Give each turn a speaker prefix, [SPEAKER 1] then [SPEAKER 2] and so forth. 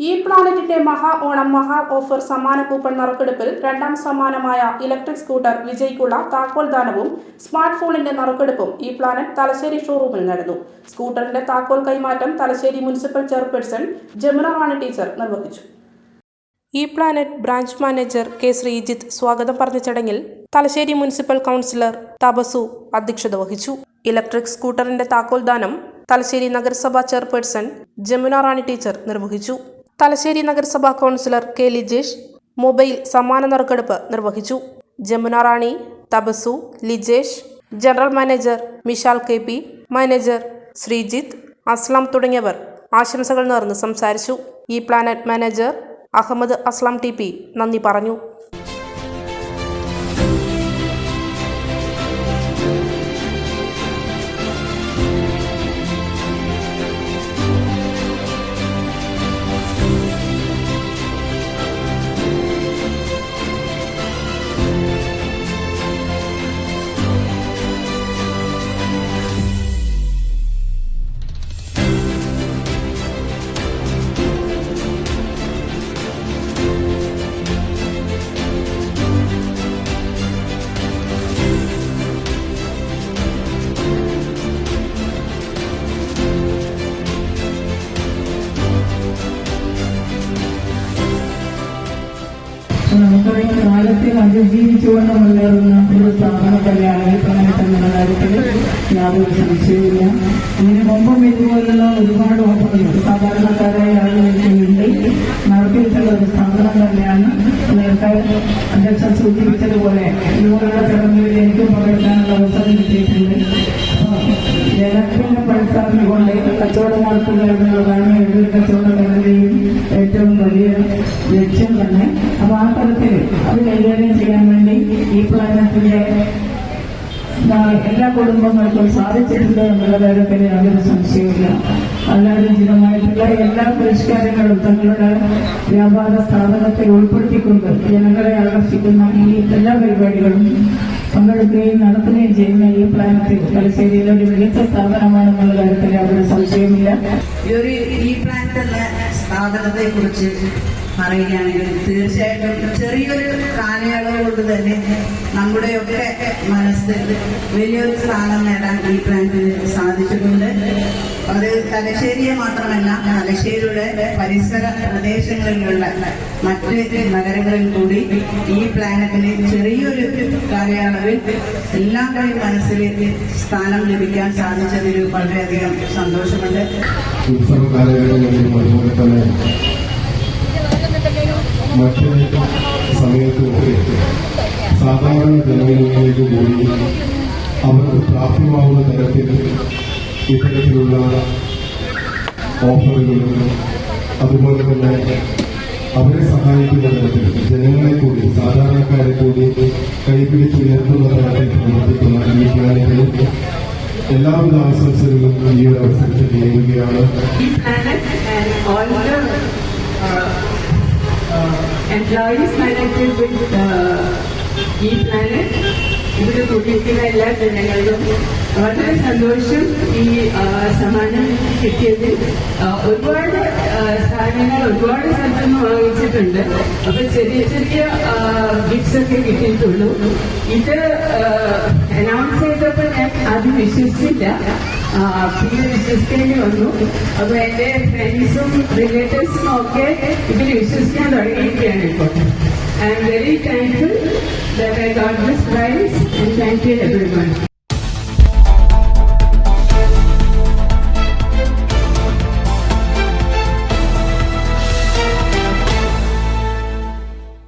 [SPEAKER 1] ഈ പ്ലാനറ്റിന്റെ മഹാ ഓണം മഹാ ഓഫർ സമ്മാന കൂപ്പൺ നറുക്കെടുപ്പിൽ രണ്ടാം സമ്മാനമായ ഇലക്ട്രിക് സ്കൂട്ടർ വിജയിക്കുള്ള താക്കോൽ ദാനവും സ്മാർട്ട് ഫോണിന്റെ നറുക്കെടുപ്പും ഈ പ്ലാനറ്റ് തലശ്ശേരി ഷോറൂമിൽ നടന്നു. സ്കൂട്ടറിന്റെ താക്കോൽ കൈമാറ്റം Thalassery municipal chairperson Jamuna Rani teacher നിർവഹിച്ചു. E planet branch manager K Sreejith സ്വാഗതം പറഞ്ഞ ചടങ്ങിൽ തലശ്ശേരി മുനിസിപ്പൽ കൗൺസിലർ തപസു അധ്യക്ഷത വഹിച്ചു. ഇലക്ട്രിക് സ്കൂട്ടറിന്റെ താക്കോൽ ദാനം തലശ്ശേരി നഗരസഭാ ചെയർപേഴ്സൺ ജമുന റാണി ടീച്ചർ നിർവഹിച്ചു. തലശ്ശേരി നഗരസഭാ കൗൺസിലർ കെ ലിജേഷ് മൊബൈൽ സമ്മാന നറുക്കെടുപ്പ് നിർവഹിച്ചു. Jamuna Rani തപസു Lijesh general manager Mishal K P manager Sreejith Aslam തുടങ്ങിയവർ ആശംസകൾ നേർന്ന് സംസാരിച്ചു. ഈ പ്ലാനറ്റ് മാനേജർ അഹമ്മദ് അസ്ലാം ടി പി നന്ദി പറഞ്ഞു.
[SPEAKER 2] നമുക്കറിയാം കാലത്തിൽ അതിജീവിച്ചുകൊണ്ട് മുന്നേറുന്ന ഒരു സ്ഥാപനം തന്നെയാണ് ഈ പ്രണയത്തെന്നുള്ള കാര്യത്തിൽ യാതൊരു സംശയവുമില്ല ഇതിന് മുമ്പും ഇതുപോലുള്ള ഒരുപാട് ഓഫറുകൾ സാധാരണക്കാരായ ആളുകൾക്ക് വേണ്ടി നടത്തിയിട്ടുള്ള ഒരു സ്ഥാപനം തന്നെയാണ് നേരത്തെ അധ്യക്ഷ സൂചിപ്പിച്ചതുപോലെ ഇതുപോലുള്ള ചടങ്ങുകളിൽ എനിക്കും പങ്കെടുക്കാനുള്ള അവസരം കിട്ടിയിട്ടുണ്ട് ജനത്തിന്റെ പൈസാറിന് കൊണ്ട് കച്ചവടം നടത്തുക എന്നുള്ളതാണ് ഏതൊരു കച്ചവട ലക്ഷ്യം തന്നെ അപ്പൊ ആ തരത്തിൽ അത് കൈകാര്യം ചെയ്യാൻ വേണ്ടി ഈ പ്ലാനറ്റിന്റെ ആ, എല്ലാ കുടുംബങ്ങൾക്കും സാധിച്ചിട്ടുണ്ട് എന്നുള്ള കാര്യത്തിൽ യാതൊരു സംശയമില്ല അല്ലാതെ എല്ലാ പരിഷ്കാരങ്ങളും തങ്ങളുടെ വ്യാപാര സ്ഥാപനത്തിൽ ഉൾപ്പെടുത്തിക്കൊണ്ട് ജനങ്ങളെ ആകർഷിക്കുന്ന ഈ എല്ലാ പരിപാടികളും പങ്കെടുക്കുകയും നടത്തുകയും ചെയ്യുന്ന ഈ പ്ലാനറ്റ് തലശ്ശേരിയിലെ ഒരു മികച്ച സ്ഥാപനമാണെന്നുള്ള കാര്യത്തിൽ അവിടെ സംശയമില്ല
[SPEAKER 3] ഈ ഒരു ഈ സ്ഥാപനത്തെ കുറിച്ച് പറയുകയാണെങ്കിൽ തീർച്ചയായിട്ടും ചെറിയൊരു കാലയളവ് കൊണ്ട് തന്നെ നമ്മുടെയൊക്കെ മനസ്സിൽ വലിയൊരു സ്ഥാനം നേടാൻ ഈ പ്ലാന്റിന് സാധിച്ചിട്ടുണ്ട്. അത് തലശ്ശേരിയെ മാത്രമല്ല തലശ്ശേരിയുടെ പരിസര പ്രദേശങ്ങളിലുള്ള മറ്റ് നഗരങ്ങളിൽ കൂടി ഈ പ്ലാനറ്റിന് ചെറിയൊരു കാലയളവിൽ എല്ലാവരുടെയും മനസ്സിൽ സ്ഥാനം ലഭിക്കാൻ സാധിച്ചതിൽ വളരെയധികം സന്തോഷമുണ്ട്.
[SPEAKER 4] മറ്റ് സമയത്തുമൊക്കെ സാധാരണ ജനങ്ങളിലേക്ക് കൂടി അവർക്ക് പ്രാപ്യമാവുന്ന തരത്തിൽ ഇത്തരത്തിലുള്ള ഓഫറുകളും അതുപോലെ തന്നെ അവരെ സഹായിക്കുന്ന തരത്തിൽ ജനങ്ങളെ കൂടി സാധാരണക്കാരെ കൂടി കൈപിടിച്ചുയർത്തുന്ന തരത്തിൽ പ്രവർത്തിക്കുന്ന ഈ പ്ലാനുകളിൽ എല്ലാവിധ ആശംസകളും ഈ ഒരു അവസരത്തിൽ നേരുകയാണ്
[SPEAKER 5] the planet and all the uh, uh, employees connected with uh, E planet ഇവിടെ കൂട്ടിയിരിക്കുന്ന എല്ലാ ജനങ്ങളിലും വളരെ സന്തോഷം ഈ സമ്മാനം കിട്ടിയതിൽ. ഒരുപാട് സാധനങ്ങൾ ഒരുപാട് സ്ഥലത്തുനിന്ന് വാങ്ങിച്ചിട്ടുണ്ട്. അപ്പൊ ചെറിയ ചെറിയ ഗിഫ്റ്റ്സ് ഒക്കെ കിട്ടിയിട്ടുള്ളൂ. ഇത് അനൗൺസ് ചെയ്തപ്പോൾ ഞാൻ അത് വിശ്വസിച്ചില്ല. പിന്നെ വിശ്വസിക്കേണ്ടി വന്നു. അപ്പൊ എന്റെ ഫ്രണ്ട്സും റിലേറ്റീവ്സും ഒക്കെ ഇതിൽ വിശ്വസിക്കാൻ തുടങ്ങിയിരിക്കുകയാണ് ഇപ്പോൾ. I'm very thankful that I got this and thank thank every everyone.